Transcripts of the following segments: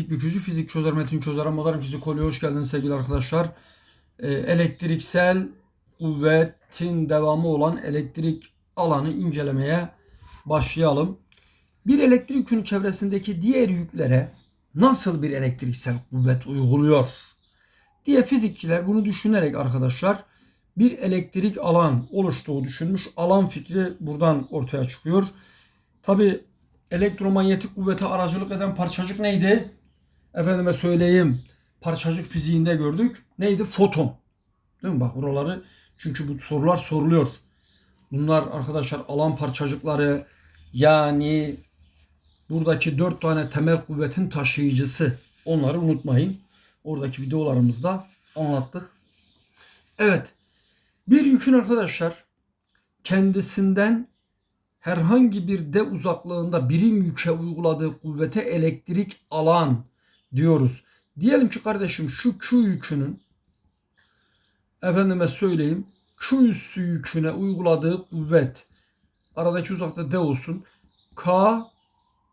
Fizik bükücü, fizik çözer, metin çözer, modern fizik oluyor. Hoş geldiniz sevgili arkadaşlar. Ee, elektriksel kuvvetin devamı olan elektrik alanı incelemeye başlayalım. Bir elektrik yükünün çevresindeki diğer yüklere nasıl bir elektriksel kuvvet uyguluyor diye fizikçiler bunu düşünerek arkadaşlar bir elektrik alan oluştuğu düşünmüş. Alan fikri buradan ortaya çıkıyor. Tabi elektromanyetik kuvvete aracılık eden parçacık neydi? Efendime söyleyeyim parçacık fiziğinde gördük. Neydi? Foton. Değil mi? Bak buraları çünkü bu sorular soruluyor. Bunlar arkadaşlar alan parçacıkları yani buradaki dört tane temel kuvvetin taşıyıcısı. Onları unutmayın. Oradaki videolarımızda anlattık. Evet. Bir yükün arkadaşlar kendisinden herhangi bir de uzaklığında birim yüke uyguladığı kuvvete elektrik alan diyoruz. Diyelim ki kardeşim şu Q yükünün efendime söyleyeyim Q üssü yüküne uyguladığı kuvvet aradaki uzakta D olsun. K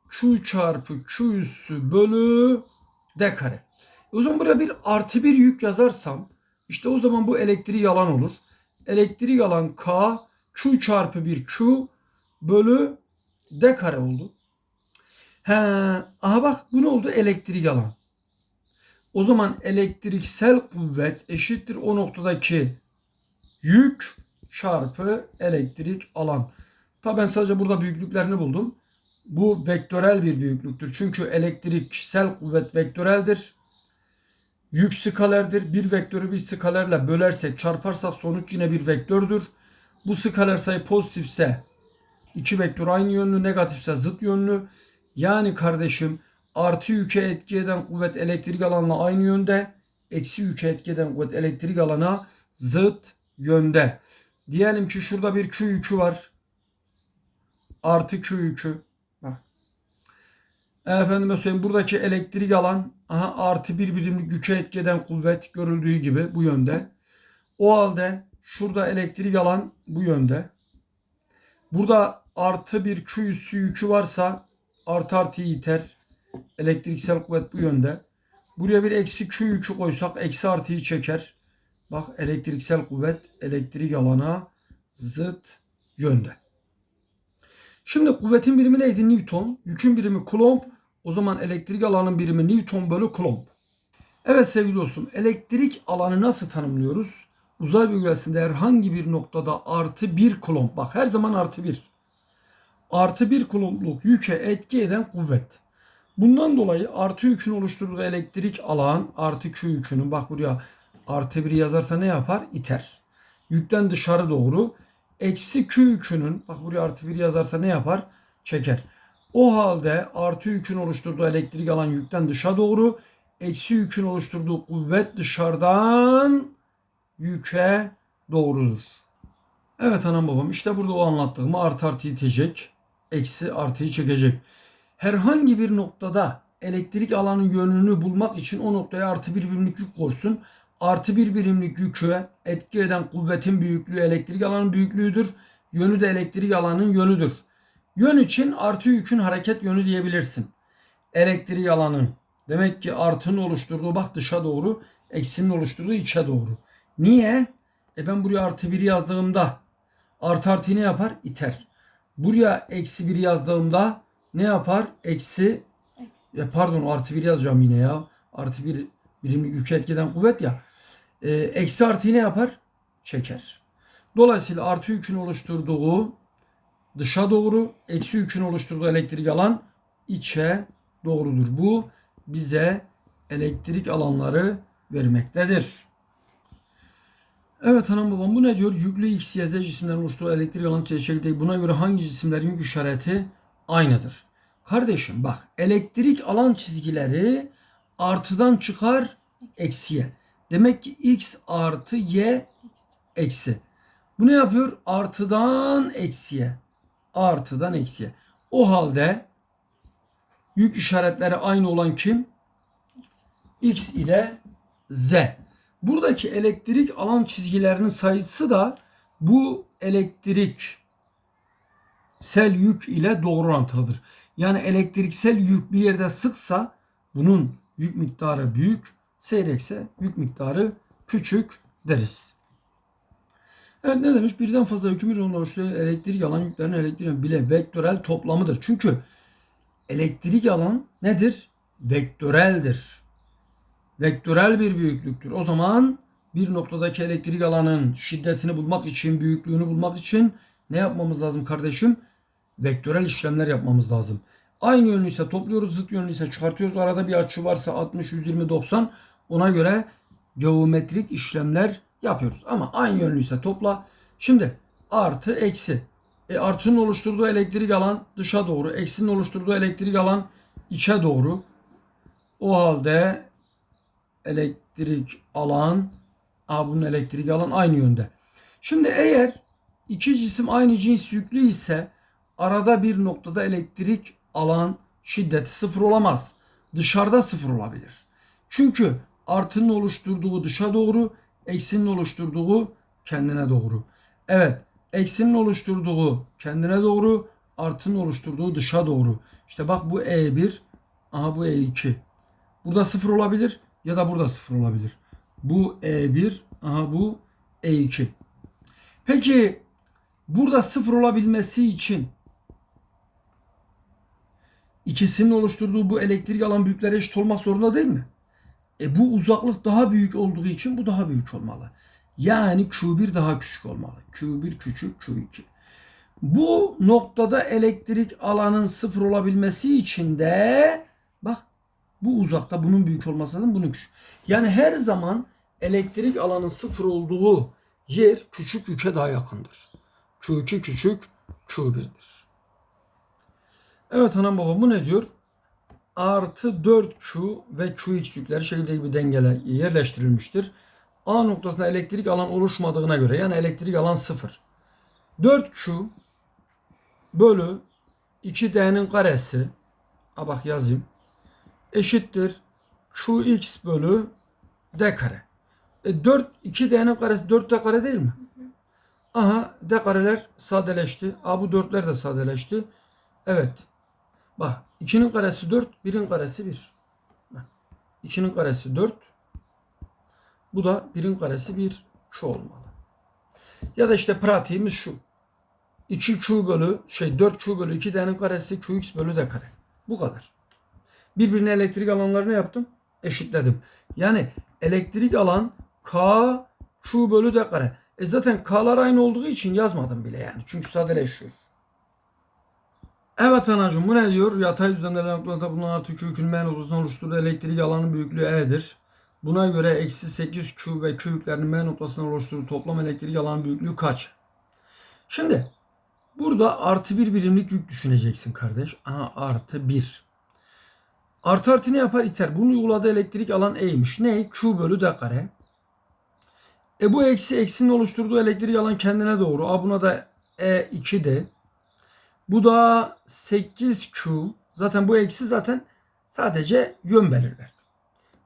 Q çarpı Q üssü bölü D kare. O zaman buraya bir artı bir yük yazarsam işte o zaman bu elektriği yalan olur. Elektriği alan K Q çarpı bir Q bölü D kare oldu. He, aha bak bu ne oldu? Elektrik alan. O zaman elektriksel kuvvet eşittir o noktadaki yük çarpı elektrik alan. Tabi ben sadece burada büyüklüklerini buldum. Bu vektörel bir büyüklüktür. Çünkü elektriksel kuvvet vektöreldir. Yük skalerdir. Bir vektörü bir skalerle bölersek çarparsak sonuç yine bir vektördür. Bu skaler sayı pozitifse iki vektör aynı yönlü, negatifse zıt yönlü. Yani kardeşim artı yüke etki eden kuvvet elektrik alanla aynı yönde. Eksi yüke etki eden kuvvet elektrik alana zıt yönde. Diyelim ki şurada bir Q yükü var. Artı Q yükü. Bak. Efendime söyleyeyim buradaki elektrik alan aha, artı bir birimlik yüke etki eden kuvvet görüldüğü gibi bu yönde. O halde şurada elektrik alan bu yönde. Burada artı bir Q üssü yükü varsa artı artıyı iter. Elektriksel kuvvet bu yönde. Buraya bir eksi Q yükü koysak eksi artıyı çeker. Bak elektriksel kuvvet elektrik alana zıt yönde. Şimdi kuvvetin birimi neydi? Newton. Yükün birimi Coulomb. O zaman elektrik alanın birimi Newton bölü Coulomb. Evet sevgili dostum elektrik alanı nasıl tanımlıyoruz? Uzay bölgesinde herhangi bir noktada artı bir Coulomb. Bak her zaman artı bir. Artı bir Coulomb'luk yüke etki eden kuvvet. Bundan dolayı artı yükün oluşturduğu elektrik alan artı Q yükünün bak buraya artı bir yazarsa ne yapar? İter. Yükten dışarı doğru. Eksi Q yükünün bak buraya artı bir yazarsa ne yapar? Çeker. O halde artı yükün oluşturduğu elektrik alan yükten dışa doğru. Eksi yükün oluşturduğu kuvvet dışarıdan yüke doğrudur. Evet anam babam işte burada o anlattığımı artı artı itecek. Eksi artıyı çekecek. Herhangi bir noktada elektrik alanın yönünü bulmak için o noktaya artı bir birimlik yük koysun. Artı bir birimlik yükü etki eden kuvvetin büyüklüğü elektrik alanın büyüklüğüdür. Yönü de elektrik alanın yönüdür. Yön için artı yükün hareket yönü diyebilirsin. Elektrik alanın. Demek ki artının oluşturduğu bak dışa doğru, eksinin oluşturduğu içe doğru. Niye? E ben buraya artı 1 yazdığımda artı artı ne yapar? İter. Buraya eksi 1 yazdığımda ne yapar? Eksi ya pardon artı 1 yazacağım yine ya. Artı 1 birimlik yük etkiden kuvvet ya. E, eksi artı ne yapar? Çeker. Dolayısıyla artı yükün oluşturduğu dışa doğru, eksi yükün oluşturduğu elektrik alan içe doğrudur. Bu bize elektrik alanları vermektedir. Evet hanım babam bu ne diyor? Yüklü X, Y, Z cisimlerin oluşturduğu elektrik alanı çeşitliği buna göre hangi cisimlerin yük işareti aynıdır? Kardeşim bak elektrik alan çizgileri artıdan çıkar eksiye. Demek ki X artı Y eksi. Bu ne yapıyor? Artıdan eksiye. Artıdan eksiye. O halde yük işaretleri aynı olan kim? X ile Z. Buradaki elektrik alan çizgilerinin sayısı da bu elektrik sel yük ile doğru orantılıdır. Yani elektriksel yük bir yerde sıksa bunun yük miktarı büyük, seyrekse yük miktarı küçük deriz. Evet ne demiş? Birden fazla yükümür yolunda oluşturulan elektrik alan yüklerin elektrik bile vektörel toplamıdır. Çünkü elektrik alan nedir? Vektöreldir. Vektörel bir büyüklüktür. O zaman bir noktadaki elektrik alanın şiddetini bulmak için, büyüklüğünü bulmak için ne yapmamız lazım kardeşim? Vektörel işlemler yapmamız lazım. Aynı yönlüyse topluyoruz, zıt yönlüyse çıkartıyoruz. Arada bir açı varsa 60, 120, 90 ona göre geometrik işlemler yapıyoruz. Ama aynı yönlüyse topla. Şimdi artı eksi. E, artının oluşturduğu elektrik alan dışa doğru. Eksinin oluşturduğu elektrik alan içe doğru. O halde elektrik alan A bunun elektrik alan aynı yönde. Şimdi eğer iki cisim aynı cins yüklü ise arada bir noktada elektrik alan şiddeti sıfır olamaz. Dışarıda sıfır olabilir. Çünkü artının oluşturduğu dışa doğru, eksinin oluşturduğu kendine doğru. Evet, eksinin oluşturduğu kendine doğru, artının oluşturduğu dışa doğru. İşte bak bu E1, aha bu E2. Burada sıfır olabilir ya da burada sıfır olabilir. Bu E1, aha bu E2. Peki burada sıfır olabilmesi için ikisinin oluşturduğu bu elektrik alan büyüklere eşit olmak zorunda değil mi? E bu uzaklık daha büyük olduğu için bu daha büyük olmalı. Yani Q1 daha küçük olmalı. Q1 küçük Q2. Bu noktada elektrik alanın sıfır olabilmesi için de bu uzakta bunun büyük olması lazım bunun küçük. Yani her zaman elektrik alanın sıfır olduğu yer küçük yüke daha yakındır. Q2 küçük Q1'dir. Evet anam baba bu ne diyor? Artı 4Q ve QX yükleri şekilde bir dengele yerleştirilmiştir. A noktasında elektrik alan oluşmadığına göre yani elektrik alan sıfır. 4Q bölü 2D'nin karesi ha bak yazayım eşittir QX bölü D kare. E 4 2D'nin karesi 4D kare değil mi? Aha D kareler sadeleşti. A bu 4'ler de sadeleşti. Evet. Bak 2'nin karesi 4, 1'in karesi 1. 2'nin karesi 4. Bu da 1'in karesi 1. Şu olmalı. Ya da işte pratiğimiz şu. 2Q bölü şey 4Q bölü 2D'nin karesi QX bölü D kare. Bu kadar. Birbirine elektrik alanlarını yaptım. Eşitledim. Yani elektrik alan K Q bölü D kare. E zaten K'lar aynı olduğu için yazmadım bile yani. Çünkü sadeleşiyor. Evet anacığım bu ne diyor? Yatay düzlemde noktada bulunan artı Q külmen noktasından oluşturduğu elektrik alanın büyüklüğü E'dir. Buna göre eksi 8Q ve Q yüklerinin M noktasından oluşturduğu toplam elektrik alanın büyüklüğü kaç? Şimdi burada artı bir birimlik yük düşüneceksin kardeş. Aha artı bir. Artı artı ne yapar? iter. Bunun uyguladığı elektrik alan E'ymiş. Ne? Q bölü D kare. E bu eksi eksinin oluşturduğu elektrik alan kendine doğru. A buna da E2 Bu da 8Q. Zaten bu eksi zaten sadece yön belirler.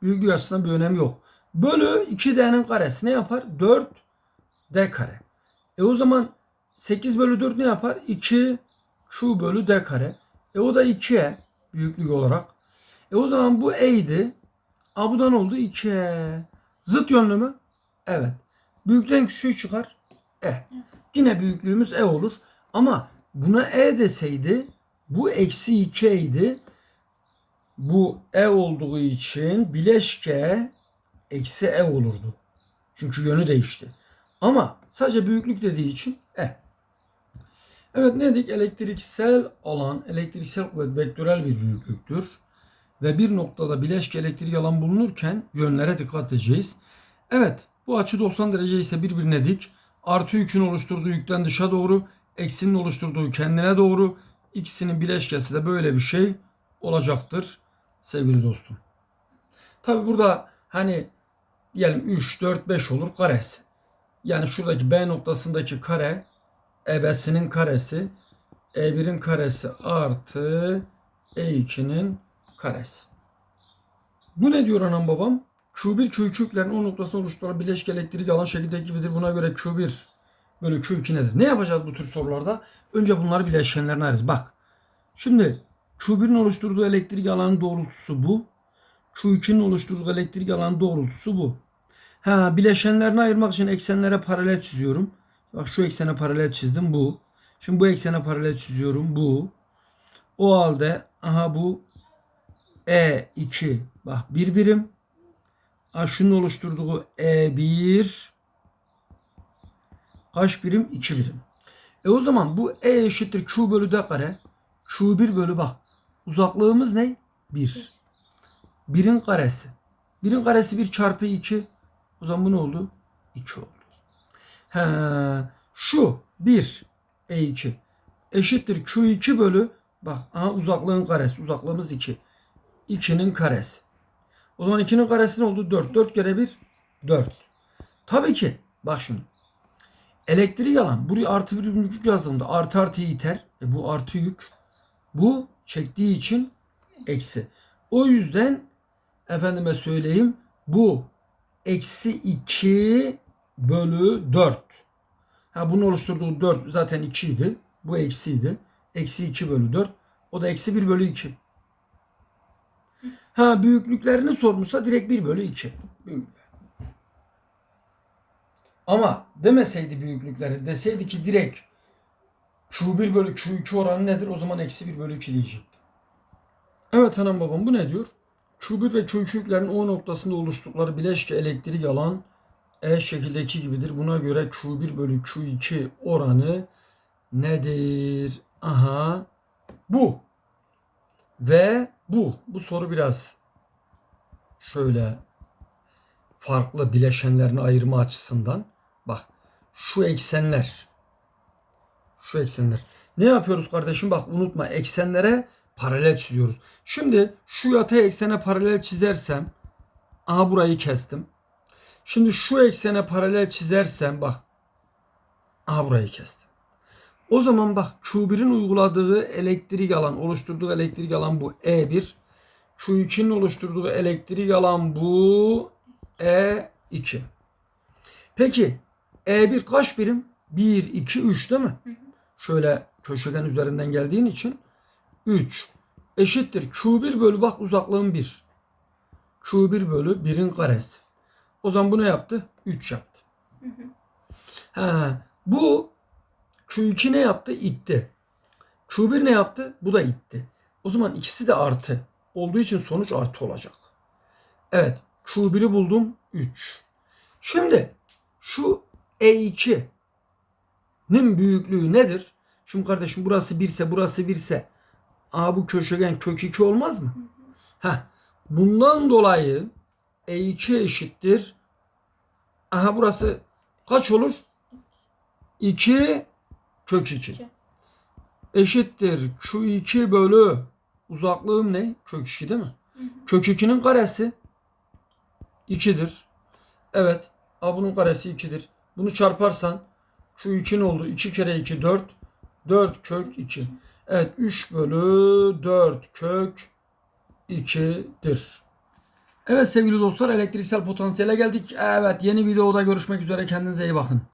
Büyüklüğü açısından bir önemi yok. Bölü 2D'nin karesi ne yapar? 4D kare. E o zaman 8 bölü 4 ne yapar? 2 Q bölü D kare. E o da 2'e büyüklük olarak. E o zaman bu E'ydi. A bu da ne oldu? 2'e. Zıt yönlü mü? Evet. Büyükten küçüğü çıkar. E. Yine büyüklüğümüz E olur. Ama buna E deseydi bu eksi 2'ydi. Bu E olduğu için bileşke eksi E olurdu. Çünkü yönü değişti. Ama sadece büyüklük dediği için E. Evet ne dedik? Elektriksel alan, elektriksel kuvvet vektörel bir büyüklüktür. Ve bir noktada bileşke elektrik alan bulunurken yönlere dikkat edeceğiz. Evet bu açı 90 derece ise birbirine dik. Artı yükün oluşturduğu yükten dışa doğru, eksinin oluşturduğu kendine doğru. İkisinin bileşkesi de böyle bir şey olacaktır sevgili dostum. Tabi burada hani diyelim 3, 4, 5 olur karesi. Yani şuradaki B noktasındaki kare EB'sinin karesi E1'in karesi artı E2'nin karesi. Bu ne diyor anam babam? Q1 Q2 yüklerin o noktasında oluşturan bileşik elektrik alan şekildeki gibidir. Buna göre Q1 bölü Q2 nedir? Ne yapacağız bu tür sorularda? Önce bunları bileşenlerine ayırırız. Bak. Şimdi Q1'in oluşturduğu elektrik alanın doğrultusu bu. Q2'nin oluşturduğu elektrik alanı doğrultusu bu. Ha bileşenlerini ayırmak için eksenlere paralel çiziyorum. Bak şu eksene paralel çizdim bu. Şimdi bu eksene paralel çiziyorum bu. O halde aha bu E2 bak bir birim. Ha şunun oluşturduğu E1 kaç birim? 2 birim. E o zaman bu E eşittir Q bölü D kare. Q1 bölü bak. Uzaklığımız ne? 1. 1'in karesi. 1'in karesi 1 çarpı 2. O zaman bu ne oldu? 2 oldu. He, şu 1 E2 eşittir Q2 bölü bak aha uzaklığın karesi. Uzaklığımız 2. 2'nin karesi. O zaman 2'nin karesi ne oldu? 4. 4 kere 1 4. Tabii ki bak şimdi. Elektrik alan buraya artı bir yük yazdığımda artı artı iter. E bu artı yük. Bu çektiği için eksi. O yüzden efendime söyleyeyim bu eksi 2 bölü 4. Ha bunun oluşturduğu 4 zaten 2 idi. Bu eksiydi. Eksi 2 bölü 4. O da eksi 1 bölü 2. Ha büyüklüklerini sormuşsa direkt 1 bölü 2. Büyüklükler. Ama demeseydi büyüklükleri deseydi ki direkt Q1 bölü Q2 oranı nedir? O zaman eksi 1 bölü 2 diyecekti. Evet anam babam bu ne diyor? Q1 ve Q2 yüklerin O noktasında oluştukları bileşke elektrik alan E şekildeki gibidir. Buna göre Q1 bölü Q2 oranı nedir? Aha bu. Ve bu. Bu soru biraz şöyle farklı bileşenlerini ayırma açısından. Bak şu eksenler. Şu eksenler. Ne yapıyoruz kardeşim? Bak unutma eksenlere paralel çiziyoruz. Şimdi şu yatay eksene paralel çizersem aha burayı kestim. Şimdi şu eksene paralel çizersem bak aha burayı kestim. O zaman bak Q1'in uyguladığı elektrik alan, oluşturduğu elektrik alan bu E1. Q2'nin oluşturduğu elektrik alan bu E2. Peki E1 kaç birim? 1, 2, 3 değil mi? Şöyle köşegen üzerinden geldiğin için 3 eşittir Q1 bölü bak uzaklığın 1. Q1 bölü 1'in karesi. O zaman bu ne yaptı? 3 yaptı. Ha, bu Q2 ne yaptı? İtti. Q1 ne yaptı? Bu da itti. O zaman ikisi de artı. Olduğu için sonuç artı olacak. Evet. Q1'i buldum. 3. Şimdi şu E2'nin büyüklüğü nedir? Şimdi kardeşim burası 1 ise burası 1 ise Aa bu köşegen kök 2 olmaz mı? Heh. Bundan dolayı E2 eşittir. Aha burası kaç olur? 2 kök 2. İki. Eşittir Q2 bölü uzaklığım ne? Kök 2 değil mi? Kök 2'nin karesi 2'dir. Evet. A bunun karesi 2'dir. Bunu çarparsan Q2 ne oldu? 2 kere 2 4. 4 kök 2. Evet 3 bölü 4 kök 2'dir. Evet sevgili dostlar elektriksel potansiyele geldik. Evet yeni videoda görüşmek üzere kendinize iyi bakın.